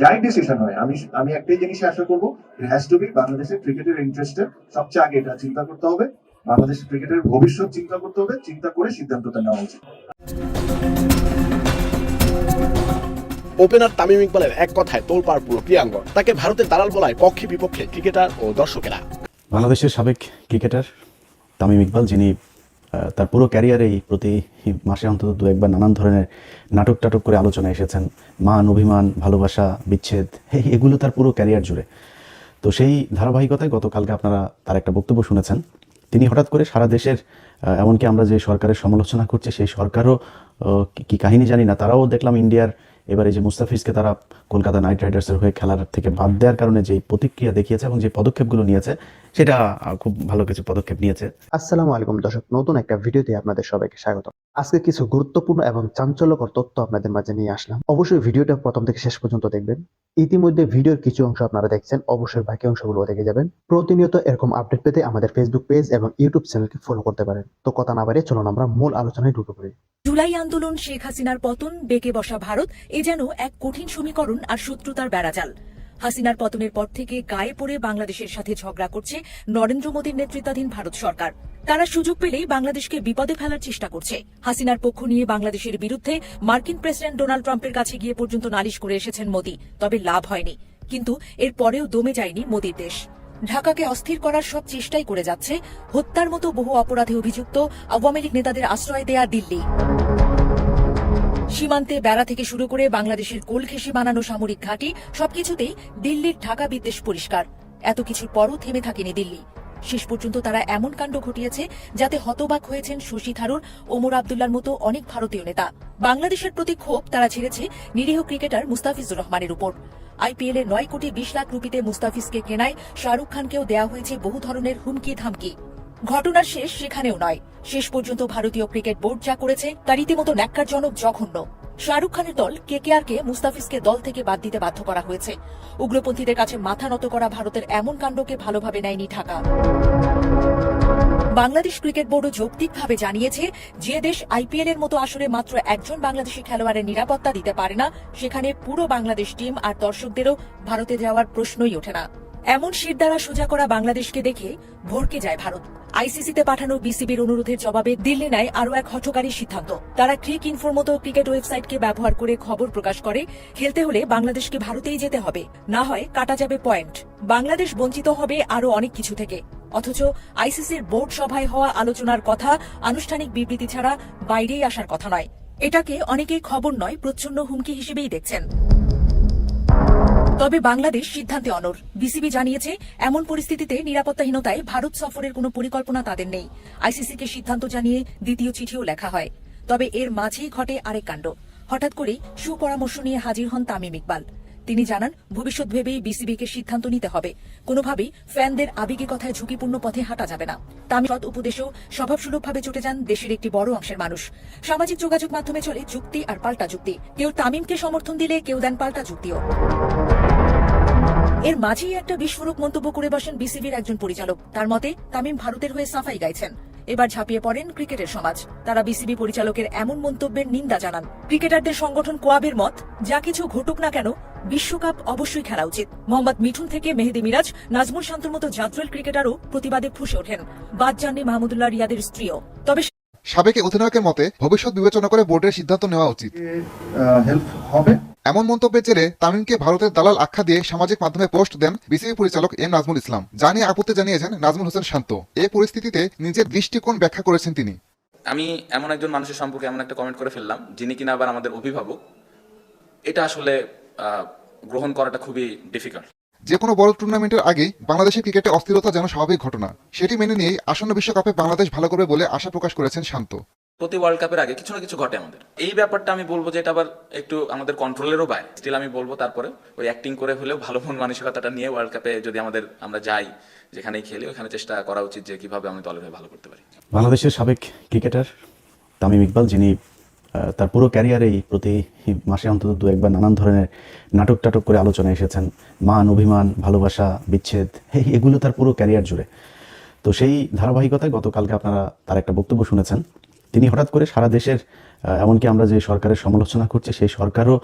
যাই ডিসিশন হয় আমি আমি একটাই জিনিসে আশা করব হ্যাজ টু বি বাংলাদেশের ক্রিকেটের ইন্টারেস্টের সবচেয়ে আগে এটা চিন্তা করতে হবে বাংলাদেশের ক্রিকেটের ভবিষ্যৎ চিন্তা করতে হবে চিন্তা করে সিদ্ধান্তটা নেওয়া উচিত। ওপেনার তামিম ইকবালের এক কথায় তোলপাড় পুরো প্রিয়াঙ্গন তাকে ভারতের দালাল বলায় পক্ষে বিপক্ষে ক্রিকেটার ও দর্শকেরা। বাংলাদেশের সাবেক ক্রিকেটার তামিম ইকবাল যিনি তার পুরো ক্যারিয়ারেই প্রতি মাসে অন্তত দু একবার নানান ধরনের নাটক টাটক করে আলোচনায় এসেছেন। মান, অভিমান, ভালোবাসা, বিচ্ছেদ এগুলো তার পুরো ক্যারিয়ার জুড়ে। তো সেই ধারাবাহিকতায় গতকালকে আপনারা তার একটা বক্তব্য শুনেছেন। তিনি হঠাৎ করে সারা দেশের এমনকি আমরা যে সরকারের সমালোচনা করছি, সেই সরকারও কি কাহিনী জানি না, তারাও দেখলাম ইন্ডিয়ার এবার এই যে মুস্তাফিজকে তারা কলকাতা নাইট রাইডার্সের হয়ে খেলার থেকে বাদ দেওয়ার কারণে যে প্রতিক্রিয়া দেখিয়েছে এবং যে পদক্ষেপগুলো নিয়েছে, সেটা খুব ভালো কিছু পদক্ষেপ নিয়েছে। আসসালামু আলাইকুম দর্শক, নতুন একটা ভিডিওতে আপনাদের সবাইকে স্বাগত আজকে কিছু গুরুত্বপূর্ণ এবং চাঞ্চল্যকর তথ্য আপনাদের মাঝে নিয়ে আসলাম। অবশ্যই ভিডিওটা প্রথম থেকে শেষ পর্যন্ত দেখবেন। ইতিমধ্যে ভিডিওর কিছু অংশ আপনারা দেখছেন, অবশ্যই বাকি অংশগুলো দেখে যাবেন। প্রতিনিয়ত এরকম আপডেট পেতে আমাদের ফেসবুক পেজ এবং ইউটিউব চ্যানেলকে ফলো করতে পারেন। তো কথা না বাড়িয়ে চলুন আমরা মূল আলোচনায় ঢুকে পড়ি। জুলাই আন্দোলন শেখ হাসিনার পতন, বেঁকে বসা ভারত, এ যেন এক কঠিন সমীকরণ আর শত্রুতার বেড়াজাল। হাসিনার পতনের পর থেকে গায়ে পড়ে বাংলাদেশের সাথে ঝগড়া করছে নরেন্দ্র মোদীর নেতৃত্বাধীন ভারত সরকার। তারা সুযোগ পেলেই বাংলাদেশকে বিপদে ফেলার চেষ্টা করছে। হাসিনার পক্ষ নিয়ে বাংলাদেশের বিরুদ্ধে মার্কিন প্রেসিডেন্ট ডোনাল্ড ট্রাম্পের কাছে গিয়ে পর্যন্ত নালিশ করে এসেছেন মোদী, তবে লাভ হয়নি। কিন্তু এর পরেও দমে যায়নি মোদীর দেশ। ঢাকাকে অস্থির করার সব চেষ্টাই করে যাচ্ছে হত্যার মতো বহু অপরাধে অভিযুক্ত আওয়ামী লীগ নেতাদের আশ্রয় দেয়া দিল্লি। সীমান্তে বেড়া থেকে শুরু করে বাংলাদেশের কোলঘেঁষে বানানো সামরিক ঘাঁটি সবকিছুতেই দিল্লির ঢাকা বিদ্বেষ পরিষ্কার। এত কিছুর পরও থেমে থাকেনি দিল্লি। শেষ পর্যন্ত তারা এমন কাণ্ড ঘটিয়েছে যাতে হতবাক হয়েছেন শশী থারুর, ওমর আবদুল্লার মতো অনেক ভারতীয় নেতা। বাংলাদেশের প্রতি ক্ষোভ তারা ছেড়েছে নিরীহ ক্রিকেটার মুস্তাফিজুর রহমানের উপর। আইপিএল এ নয় কোটি বিশ লাখ রুপিতে মুস্তাফিজকে কেনায় শাহরুখ খানকেও দেয়া হয়েছে বহু ধরনের হুমকি ধামকি ঘটনার শেষ সেখানেও নয়। শেষ পর্যন্ত ভারতীয় ক্রিকেট বোর্ড যা করেছে তা রীতিমতো ন্যাক্কারজনক, জঘন্য। শাহরুখ খানের দল কেকেআরকে মুস্তাফিজকে দল থেকে বাদ দিতে বাধ্য করা হয়েছে। উগ্রপন্থীদের কাছে মাথা নত করা ভারতের এমন কাণ্ডকে ভালোভাবে নেয়নি ঢাকা। বাংলাদেশ ক্রিকেট বোর্ডও যৌক্তিকভাবে জানিয়েছে, যে দেশ আইপিএল এর মতো আসরে মাত্র একজন বাংলাদেশি খেলোয়াড়ের নিরাপত্তা দিতে পারে না, সেখানে পুরো বাংলাদেশ টিম আর দর্শকদেরও ভারতে যাওয়ার প্রশ্নই ওঠে না। এমন শির দ্বারা সোজা করা বাংলাদেশকে দেখে ভরকে যায় ভারত। আইসিসিতে পাঠানো বিসিবির অনুরোধের জবাবে দিল্লি নেয় আরও এক হঠকারী সিদ্ধান্ত। তারা ক্রিক ইনফোর মতো ক্রিকেট ওয়েবসাইটকে ব্যবহার করে খবর প্রকাশ করে, খেলতে হলে বাংলাদেশকে ভারতেই যেতে হবে। না হয় কাটা যাবে পয়েন্ট। বাংলাদেশ বঞ্চিত হবে আরও অনেক কিছু থেকে। অথচ আইসিসির বোর্ড সভায় হওয়া আলোচনার কথা আনুষ্ঠানিক বিবৃতি ছাড়া বাইরেই আসার কথা নয়। এটাকে অনেকেই খবর নয়, প্রচ্ছন্ন হুমকি হিসেবেই দেখছেন। তবে বাংলাদেশ সিদ্ধান্তে অনর বিসিবি জানিয়েছে, এমন পরিস্থিতিতে নিরাপত্তাহীনতায় ভারত সফরের কোনো পরিকল্পনা তাদের নেই। আইসিসিকে সিদ্ধান্ত জানিয়ে দ্বিতীয় চিঠিও লেখা হয়। তবে এর মাঝেই ঘটে আরেক কাণ্ড। হঠাৎ করেই সুপরামর্শ নিয়ে হাজির হন তামিম ইকবাল। তিনি জানান, ভবিষ্যৎ ভেবেই বিসিবিকে সিদ্ধান্ত নিতে হবে। কোনোভাবেই ফ্যানদের আবেগী কথায় ঝুঁকিপূর্ণ পথে হাঁটা যাবে না। তামিম সৎ উপদেশেও স্বভাবসুলভভাবে চটে যান দেশের একটি বড় অংশের মানুষ। সামাজিক যোগাযোগ মাধ্যমে চলে যুক্তি আর পাল্টা যুক্তি। কেউ তামিমকে সমর্থন দিলে কেউ দেন পাল্টা যুক্তিও। এর মাঝেই একটা বিস্ফোরক মন্তব্য করে বসেন বিসিবির একজন পরিচালক। তার মতে তামিম ভারতের হয়ে সাফাই গাইছেন। এবার ঝাঁপিয়ে পড়েন ক্রিকেটের সমাজ। তারা বিসিবি পরিচালকের এমন মন্তব্যের নিন্দা জানান। ক্রিকেটারদের সংগঠন কোয়াবের মত যা কিছু ঘটুক না কেন বিশ্বকাপ অবশ্যই খেলা উচিত। মোহাম্মদ মিঠুন থেকে মেহেদি মিরাজ নাজমুল শান্তর মতো জাতরেল ক্রিকেটারও প্রতিবাদে ফুসে ওঠেন। বাদ যাননি মাহমুদুল্লাহ রিয়াদের স্ত্রীও। তবে সাবেক অধিনায়কের মতে ভবিষ্যৎ বিবেচনা করে বোর্ডের সিদ্ধান্ত নেওয়া উচিত। হেল্প হবে। এমন মন্তব্যের জেরে তামিমকে ভারতের দালাল আখ্যা দিয়ে সামাজিক মাধ্যমে পোস্ট দেন বিসিবি পরিচালক এম নাজমুল ইসলাম। যা নিয়ে আপত্তি জানিয়েছেন নাজমুল হোসেন শান্ত। এই পরিস্থিতিতে নিজের দৃষ্টিকোণ ব্যাখ্যা করেছেন তিনি। আমি এমন একজন মানুষের সম্পর্কে এমন একটা কমেন্ট করে ফেললাম যিনি কিনা আবার আমাদের অভিভাবক। এটা আসলে গ্রহণ করাটা খুবই ডিফিকাল্ট যে কোনো বড় টুর্নামেন্টের আগেই বাংলাদেশের ক্রিকেটে অস্থিরতা যেন স্বাভাবিক ঘটনা সেটি মেনে নিয়েই আসন্ন বিশ্বকাপে বাংলাদেশ ভালো করবে বলে আশা প্রকাশ করেছেন শান্ত। প্রতি ওয়ার্ল্ড কাপের আগে কিছু না কিছু ঘটে আমাদের। এই ব্যাপারটা আমি বলব যে এটা আবার একটু আমাদের কন্ট্রোলেরও বাইরে। স্টিল আমি বলব তারপরে ওই অ্যাক্টিং করে হলেও ভালো মন মানসিকতাটা নিয়ে ওয়ার্ল্ড কাপে যদি আমাদের আমরা যাই, যেখানেই খেলি, ওখানে চেষ্টা করা উচিত যে কীভাবে আমি দলের হয়ে ভালো করতে পারি। বাংলাদেশের সাবেক ক্রিকেটার তামিম ইকবাল, যিনি তার পুরো ক্যারিয়ারেই প্রতি মাসে অন্তত দু একবার নানান ধরনের নাটক টাটক করে আলোচনায় এসেছেন। মান, অভিমান, ভালোবাসা, বিচ্ছেদ এগুলো তার পুরো ক্যারিয়ার জুড়ে। তো সেই ধারাবাহিকতায় গতকালকে আপনারা তার একটা বক্তব্য শুনেছেন। তিনি হঠাৎ করে সারা দেশের এমনকি আমরা যে সরকারের সমালোচনা করছি, সেই সরকারও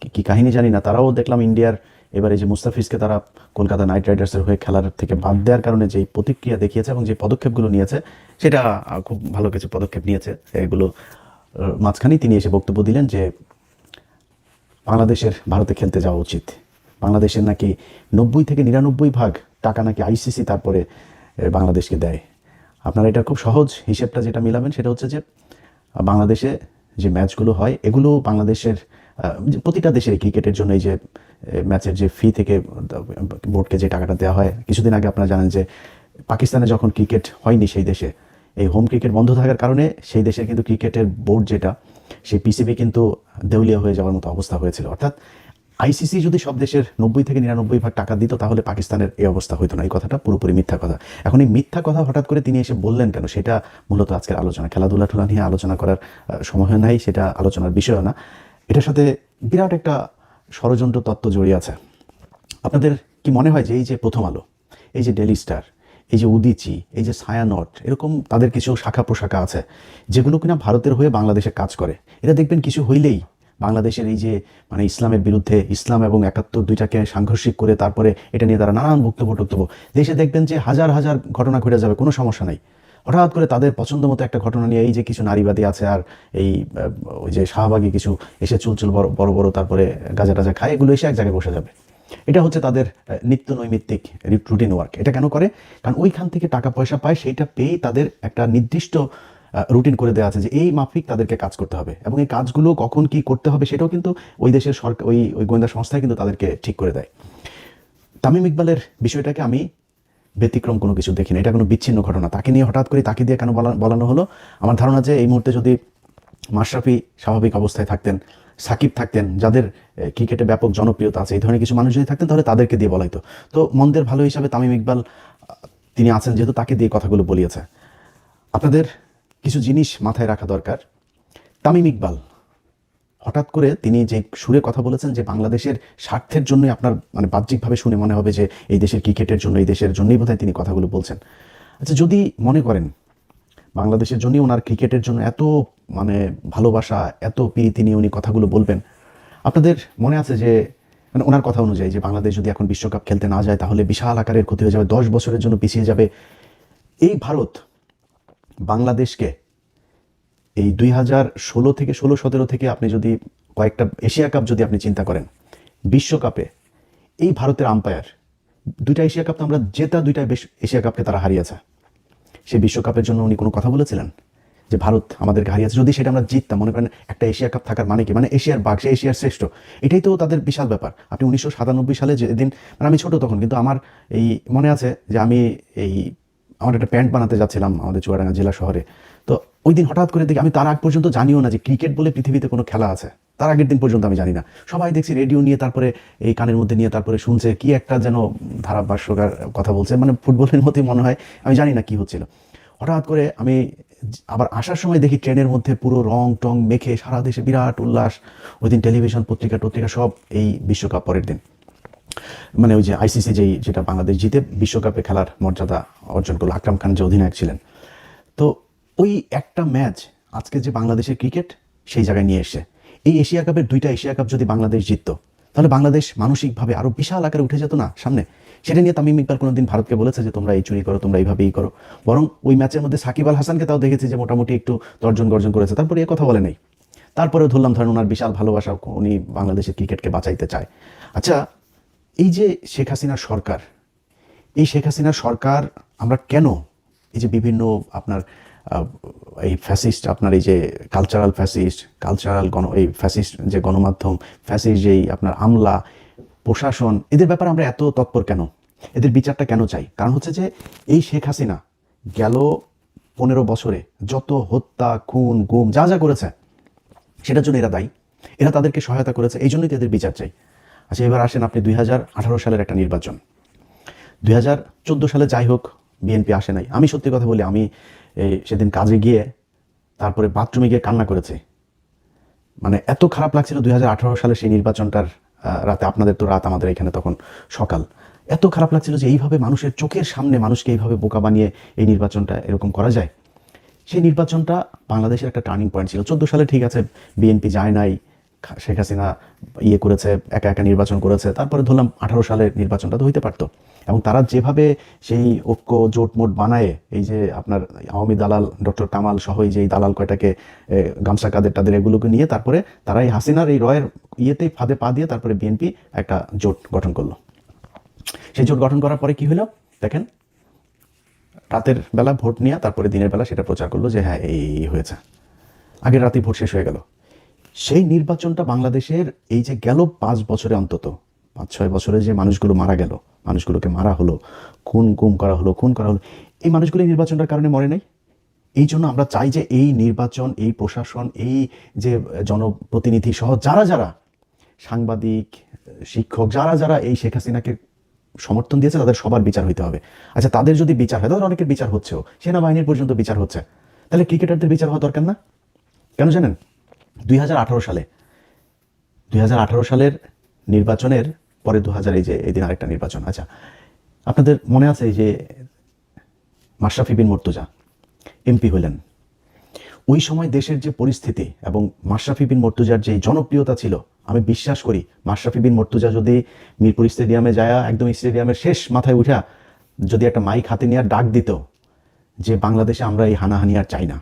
কি- কাহিনী জানি না, তারাও দেখলাম ইন্ডিয়ার এবারে যে মুস্তাফিজকে তারা কলকাতা নাইট রাইডার্সের হয়ে খেলার থেকে বাদ দেওয়ার কারণে যেই প্রতিক্রিয়া দেখিয়েছে এবং যে পদক্ষেপগুলো নিয়েছে, সেটা খুব ভালো কিছু পদক্ষেপ নিয়েছে। এগুলো মাঝখানেই তিনি এসে বক্তব্য দিলেন যে বাংলাদেশের, ভারতে খেলতে যাওয়া উচিত। বাংলাদেশের নাকি নব্বই থেকে নিরানব্বই ভাগ টাকা নাকি আইসিসি তারপরে বাংলাদেশকে দেয়। আপনারা এটা খুব সহজ হিসেবটা যেটা মিলাবেন সেটা হচ্ছে যে বাংলাদেশে যে ম্যাচগুলো হয়, এগুলো বাংলাদেশের প্রতিটা দেশের ক্রিকেটের জন্য এই যে ম্যাচের যে ফি থেকে, বোর্ডকে যে টাকাটা দেওয়া হয়, কিছুদিন আগে আপনারা জানেন যে, পাকিস্তানে যখন ক্রিকেট হয়নি সেই দেশে, এই হোম ক্রিকেট বন্ধ থাকার কারণে সেই দেশের কিন্তু ক্রিকেটের বোর্ড যেটা, সেই পিসিবি কিন্তু দেউলিয়া হয়ে যাওয়ার মতো অবস্থা হয়েছিল। অর্থাৎ আইসিসি যদি সব দেশের নব্বই থেকে নিরানব্বই ভাগ টাকা দিত, তাহলে পাকিস্তানের এই অবস্থা হতো না। এই কথাটা পুরোপুরি মিথ্যা কথা। এখন এই মিথ্যা কথা হঠাৎ করে তিনি এসে বললেন কেন? সেটা মূলত আজকের আলোচনা। খেলাধুলা ঠুলা নিয়ে আলোচনা করার সময় নাই, সেটা আলোচনার বিষয় না। এটার সাথে বিরাট একটা ষড়যন্ত্র তত্ত্ব জড়িয়ে আছে। আপনাদের কি মনে হয় যে এই যে প্রথম আলো, এই যে ডেলি স্টার এই যে উদিচি, এই যে ছায়ানট এরকম তাদের কিছু শাখা প্রশাখা আছে, যেগুলো কিনা ভারতের হয়ে বাংলাদেশে কাজ করে। এটা দেখবেন কিছু হইলেই বাংলাদেশের এই যে মানে ইসলামের বিরুদ্ধে ইসলাম এবং একাত্তর দুইটাকে সাংঘর্ষিক করে তারপরে এটা নিয়ে তারা নানান বক্তব্য টক্তব্য। দেশে দেখবেন যে হাজার হাজার ঘটনা ঘটে যাবে, কোনো সমস্যা নাই। হঠাৎ করে তাদের পছন্দ মতো একটা ঘটনা নিয়ে এই যে কিছু নারীবাদী আছে আর এই ওই যে শাহবাগী কিছু এসে চুলচুল বড় বড় বড় তারপরে গাজা টাজা খায়, এগুলো এসে এক জায়গায় বসে যাবে। এটা হচ্ছে তাদের নিত্য নৈমিত্তিক রুটিন ওয়ার্ক। এটা কেন করে? কারণ ওইখান থেকে টাকা পয়সা পায়, সেইটা পেয়েই তাদের একটা নির্দিষ্ট রুটিন করে দেওয়া আছে যে এই মাফিক তাদেরকে কাজ করতে হবে এবং এই কাজগুলো কখন কি করতে হবে সেটাও কিন্তু ওই দেশের সরকার, ওই ওই গোয়েন্দা সংস্থায় কিন্তু তাদেরকে ঠিক করে দেয়। তামিম ইকবালের বিষয়টাকে আমি ব্যতিক্রম কোনো কিছু দেখি না এটা কোনো বিচ্ছিন্ন ঘটনা। তাকে নিয়ে হঠাৎ করে তাকে দিয়ে কেন বলা- বলানো হলো? আমার ধারণা যে এই মুহূর্তে যদি মাশরাফি স্বাভাবিক অবস্থায় থাকতেন, সাকিব থাকতেন, যাদের ক্রিকেটে ব্যাপক জনপ্রিয়তা আছে, এই ধরনের কিছু মানুষ যদি থাকতেন তাহলে তাদেরকে দিয়ে বলাইতো তো মন্দের ভালো হিসাবে তামিম ইকবাল তিনি আছেন যেহেতু তাকে দিয়ে কথাগুলো বলিয়েছে। আপনাদের কিছু জিনিস মাথায় রাখা দরকার। তামিম ইকবাল, হঠাৎ করে তিনি যে সুরে কথা বলেছেন যে বাংলাদেশের স্বার্থের জন্যই আপনার মানে বাহ্যিকভাবে শুনে মনে হবে যে এই দেশের ক্রিকেটের জন্য, এই দেশের জন্যই বোধহয় তিনি কথাগুলো বলছেন। আচ্ছা যদি মনে করেন বাংলাদেশের জন্যই ওনার ক্রিকেটের জন্য এত মানে ভালোবাসা, এত প্রীতি নিয়ে উনি কথাগুলো বলবেন, আপনাদের মনে আছে যে মানে ওনার কথা অনুযায়ী যে বাংলাদেশ যদি এখন বিশ্বকাপ খেলতে না যায় তাহলে বিশাল আকারের ক্ষতি হয়ে যাবে, দশ বছরের জন্য পিছিয়ে যাবে। এই ভারত বাংলাদেশকে, এই দুই হাজার ষোলো থেকে ষোলো সতেরো থেকে আপনি যদি কয়েকটা এশিয়া কাপ যদি আপনি চিন্তা করেন, বিশ্বকাপে এই ভারতের আম্পায়ার দুইটা এশিয়া কাপ তো আমরা জেতা দুইটা এশিয়া কাপকে তারা হারিয়েছে। সেই বিশ্বকাপের জন্য উনি কোনো কথা বলেছিলেন? যে ভারত আমাদেরকে হারিয়েছে, যদি সেটা আমরা জিততাম, মনে করেন একটা এশিয়া কাপ থাকার মানে কি? মানে এশিয়ার বাঘ, সে এশিয়ার শ্রেষ্ঠ। এটাই তো তাদের বিশাল ব্যাপার। আপনি উনিশশো সাতানব্বই সালে যেদিন মানে আমি ছোট তখন, কিন্তু আমার এই মনে আছে যে আমি এই আমার একটা প্যান্ট বানাতে যাচ্ছিলাম আমাদের চুয়াডাঙ্গা জেলা শহরে। তো ওই দিন হঠাৎ করে দেখি আমি তার আগ পর্যন্ত জানিও না যে ক্রিকেট বলে পৃথিবীতে কোনো খেলা আছে। তার আগের দিন পর্যন্ত আমি জানি না। সবাই দেখছি রেডিও নিয়ে তারপরে এই কানের মধ্যে নিয়ে তারপরে শুনছে কি একটা যেন ধারাভাষ্যকার কথা বলছে। মানে ফুটবলের মতোই মনে হয়। আমি জানি না কি হচ্ছিল। হঠাৎ করে আমি আবার আসার সময় দেখি ট্রেনের মধ্যে পুরো রং টং মেখে সারা দেশে বিরাট উল্লাস। ওই দিন টেলিভিশন, পত্রিকা, টত্রিকা সব এই বিশ্বকাপ পরের দিন। মানে ওই যে আইসিসি যেই, যেটা বাংলাদেশ জিতে বিশ্বকাপে খেলার মর্যাদা অর্জন করল, আকরাম খান যে অধিনায়ক ছিলেন। তো ওই একটা ম্যাচ আজকে যে বাংলাদেশের ক্রিকেট, সেই জায়গায় নিয়ে এসে। এই এশিয়া কাপের দুইটা এশিয়া কাপ যদি বাংলাদেশ জিততো, তাহলে বাংলাদেশ মানসিকভাবে আরও বিশাল আকারে উঠে যেত না সামনে? সেটা নিয়ে তামিম ইকবাল কোনোদিন ভারতকে বলেছে যে, তোমরা এই চুরি করো, তোমরা এইভাবেই করো। বরং ওই ম্যাচের মধ্যে সাকিব আল হাসানকে তাও দেখেছি যে, মোটামুটি একটু তর্জন গর্জন করেছে। তারপরে এ কথা বলে নেই। তারপরেও ধরলাম ধরেন ওনার বিশাল ভালোবাসা, উনি বাংলাদেশের ক্রিকেটকে বাঁচাইতে চায়। আচ্ছা এই যে শেখ হাসিনার সরকার, এই শেখ হাসিনার সরকার আমরা কেন এই যে বিভিন্ন আপনার এই ফ্যাসিস্ট আপনার এই যে কালচারাল ফ্যাসিস্ট কালচারাল গণ, এই ফ্যাসিস্ট যে গণমাধ্যম ফ্যাসিস্ট যেই আপনার আমলা, প্রশাসন, এদের ব্যাপারে আমরা এত তৎপর কেন? এদের বিচারটা কেন চাই? কারণ হচ্ছে যে এই শেখ হাসিনা গেল পনেরো বছরে যত হত্যা, খুন, গুম, যা যা করেছে, সেটার জন্য এরা দায়ী। এরা তাদেরকে সহায়তা করেছে, এই জন্যই তাদের বিচার চাই। আচ্ছা এবার আসেন আপনি দুই হাজার আঠারো সালের একটা নির্বাচন। দুই হাজার চোদ্দ সালে যাই হোক, বিএনপি আসে নাই। আমি সত্যি কথা বলি, আমি সেদিন কাজে গিয়ে তারপরে বাথরুমে গিয়ে কান্না করেছি। মানে এত খারাপ লাগছিল দুই হাজার আঠারো সালে সেই নির্বাচনটার রাতে। আপনাদের তো রাত আমাদের এখানে তখন সকাল। এত খারাপ লাগছিল যে এইভাবে মানুষের চোখের সামনে মানুষকে এইভাবে বোকা বানিয়ে এই নির্বাচনটা এরকম করা যায়। সেই নির্বাচনটা বাংলাদেশের একটা টার্নিং পয়েন্ট ছিল। চোদ্দ সালে ঠিক আছে, বিএনপি যায় নাই শেখ হাসিনা ইয়ে করেছে, একা একা নির্বাচন করেছে, তারপরে ধরলাম আঠারো সালের নির্বাচনটা তো হইতে পারতো। এবং তারা যেভাবে সেই ঐক্য, জোট মোট বানায় এই যে আপনার আওয়ামী দালাল, ডক্টর কামাল সহ এই যে দালাল কয়টাকে গামছা, কাদের টাদের এগুলোকে নিয়ে তারপরে তারা এই হাসিনার এই রয়ের ইয়েতেই ফাঁদে পা দিয়ে তারপরে বিএনপি একটা জোট গঠন করল। সেই জোট গঠন করার পরে কি হলো দেখেন, রাতের বেলা ভোট নিয়ে তারপরে দিনের বেলা সেটা প্রচার করল যে হ্যাঁ এই হয়েছে। আগের রাতে ভোট শেষ হয়ে গেল। সেই নির্বাচনটা বাংলাদেশের এই যে গেল পাঁচ বছরে অন্তত, পাঁচ, ছয় বছরে যে মানুষগুলো মারা গেল, মানুষগুলোকে মারা হলো, খুন গুম করা হলো, খুন করা হলো, এই মানুষগুলো এই নির্বাচনটার কারণে মরে নাই? এই জন্য আমরা চাই যে এই নির্বাচন, এই প্রশাসন, এই যে জনপ্রতিনিধি সহ যারা যারা সাংবাদিক, শিক্ষক, যারা যারা এই শেখ হাসিনাকে সমর্থন দিয়েছে, তাদের সবার বিচার হইতে হবে। আচ্ছা তাদের যদি বিচার হয়, তাদের অনেকের বিচার হচ্ছেও, সেনাবাহিনীর পর্যন্ত বিচার হচ্ছে। তাহলে ক্রিকেটারদের বিচার হওয়া দরকার না? কেন জানেন? দুই হাজার আঠারো সালে, দুই হাজার আঠারো সালের নির্বাচনের পরে দু হাজার এই যে, এই দিন আরেকটা নির্বাচন। আচ্ছা আপনাদের মনে আছে যে মাশরাফি বিন মর্তুজা, এমপি হলেন। ওই সময় দেশের যে পরিস্থিতি এবং মাশরাফি বিন মর্তুজার যে জনপ্রিয়তা ছিল, আমি বিশ্বাস করি মাশরাফি বিন মর্তুজা যদি মিরপুর স্টেডিয়ামে যায়, একদম স্টেডিয়ামের শেষ মাথায় উঠা যদি একটা মাইক হাতে নিয়ে ডাক দিত যে, বাংলাদেশে আমরা এই হানাহানি আর চাই না।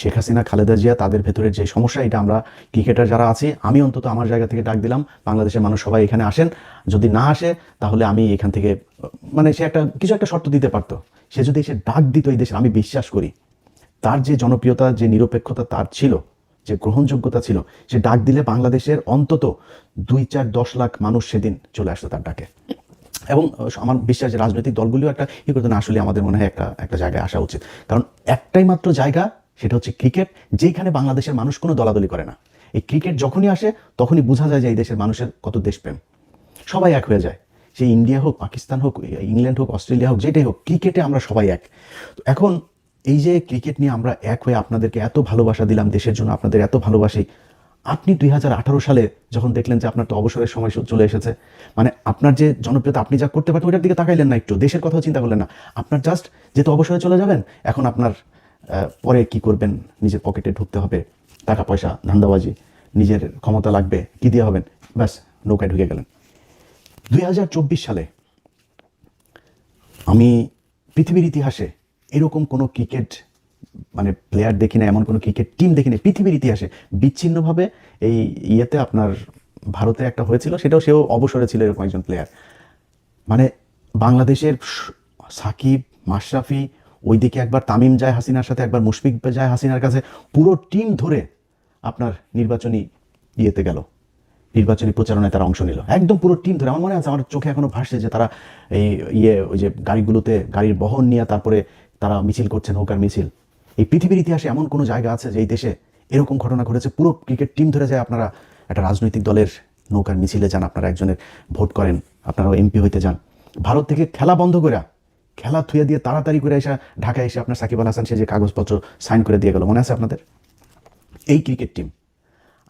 শেখ হাসিনা, খালেদা জিয়া তাদের ভেতরের যে সমস্যা, এটা আমরা ক্রিকেটার যারা আছি, আমি অন্তত আমার জায়গা থেকে ডাক দিলাম, বাংলাদেশের মানুষ সবাই এখানে আসেন। যদি না আসে, তাহলে আমি এখান থেকে মানে সে একটা, কিছু একটা শর্ত দিতে পারতো। সে যদি এসে ডাক দিত এই দেশে, আমি বিশ্বাস করি, তার যে জনপ্রিয়তা, যে নিরপেক্ষতা তার ছিল, যে গ্রহণযোগ্যতা ছিল, সে ডাক দিলে বাংলাদেশের অন্তত দুই চার দশ লাখ মানুষ সেদিন চলে আসতো তার ডাকে। এবং আমার বিশ্বাস যে রাজনৈতিক দলগুলিও একটা ই করতে, না আসলে আমাদের মনে হয় একটা একটা জায়গায় আসা উচিত। কারণ একটাই মাত্র জায়গা সেটা হচ্ছে ক্রিকেট, যেখানে বাংলাদেশের মানুষ কোনো দলাদলি করে না। এই ক্রিকেট যখনই আসে, তখনই বোঝা যায় যে এই দেশের মানুষের কত দেশপ্রেম। সবাই এক হয়ে যায়। সে ইন্ডিয়া হোক, পাকিস্তান হোক, ইংল্যান্ড হোক, অস্ট্রেলিয়া হোক, যেটাই হোক, ক্রিকেটে আমরা সবাই এক। তো এখন এই যে ক্রিকেট নিয়ে আমরা এক হয়ে আপনাদেরকে এত ভালোবাসা দিলাম, দেশের জন্য আপনাদের এত ভালোবাসি, আপনি দুই হাজার আঠারো সালে যখন দেখলেন যে আপনার তো অবসরের সময় চলে এসেছে মানে আপনার যে জনপ্রিয়তা, আপনি যা করতে পারতেন ওইটার দিকে তাকাইলেন না একটু। দেশের কথাও চিন্তা করলেন না। আপনার জাস্ট যেহেতু অবসরে চলে যাবেন, এখন আপনার পরে কি করবেন? নিজের পকেটে ঢুকতে হবে, টাকা পয়সা, ধান্দাবাজি, নিজের ক্ষমতা লাগবে, কি দিয়ে হবেন? ব্যাস, নৌকায় ঢুকে গেলেন। দু হাজার চব্বিশ সালে আমি পৃথিবীর ইতিহাসে এরকম কোনো ক্রিকেট মানে প্লেয়ার দেখি না এমন কোনো ক্রিকেট টিম দেখি না পৃথিবীর ইতিহাসে বিচ্ছিন্নভাবে এই ইয়েতে আপনার ভারতে একটা হয়েছিল, সেটাও সেও অবসরে ছিল এরকম একজন প্লেয়ার মানে বাংলাদেশের সাকিব, মাশরাফি ওইদিকে একবার তামিম যায় হাসিনার সাথে, একবার মুশফিক যায় হাসিনার কাছে পুরো টিম ধরে আপনার নির্বাচনী ইয়েতে গেল। নির্বাচনী প্রচারণায় তারা অংশ নিল। একদম পুরো টিম ধরে। আমার মনে আছে, আমার চোখে এখনও ভাসছে যে তারা এই ইয়ে ওই যে গাড়িগুলোতে, গাড়ির বহন নিয়ে তারপরে তারা মিছিল করছে নৌকার মিছিল। এই পৃথিবীর ইতিহাসে এমন কোনো জায়গা আছে যে এই দেশে এরকম ঘটনা ঘটেছে? পুরো ক্রিকেট টিম ধরে যায় আপনারা একটা রাজনৈতিক দলের নৌকার মিছিলে যান, আপনারা একজনের ভোট করেন, আপনারাও এমপি হইতে যান। ভারত থেকে খেলা বন্ধ করে খেলা থুয়ে দিয়ে তাড়াতাড়ি করে এসে ঢাকায় এসে আপনার সাকিব আল হাসান সে যে কাগজপত্র সাইন করে দিয়ে গেল, মনে আছে আপনাদের? এই ক্রিকেট টিম,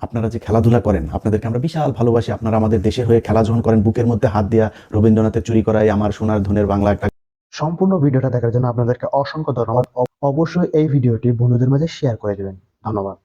আপনারা যে খেলাধুলা করেন, আপনাদেরকে আমরা বিশাল ভালোবাসি। আপনারা আমাদের দেশের হয়ে খেলা যখন করেন, বুকের মধ্যে হাত দিয়া রবীন্দ্রনাথের চুরি করাই আমার সোনার ধনের বাংলা একটা সম্পূর্ণ ভিডিওটা দেখার জন্য আপনাদেরকে অসংখ্য ধন্যবাদ। অবশ্যই এই ভিডিওটি বন্ধুদের মাঝে শেয়ার করে দেবেন। ধন্যবাদ।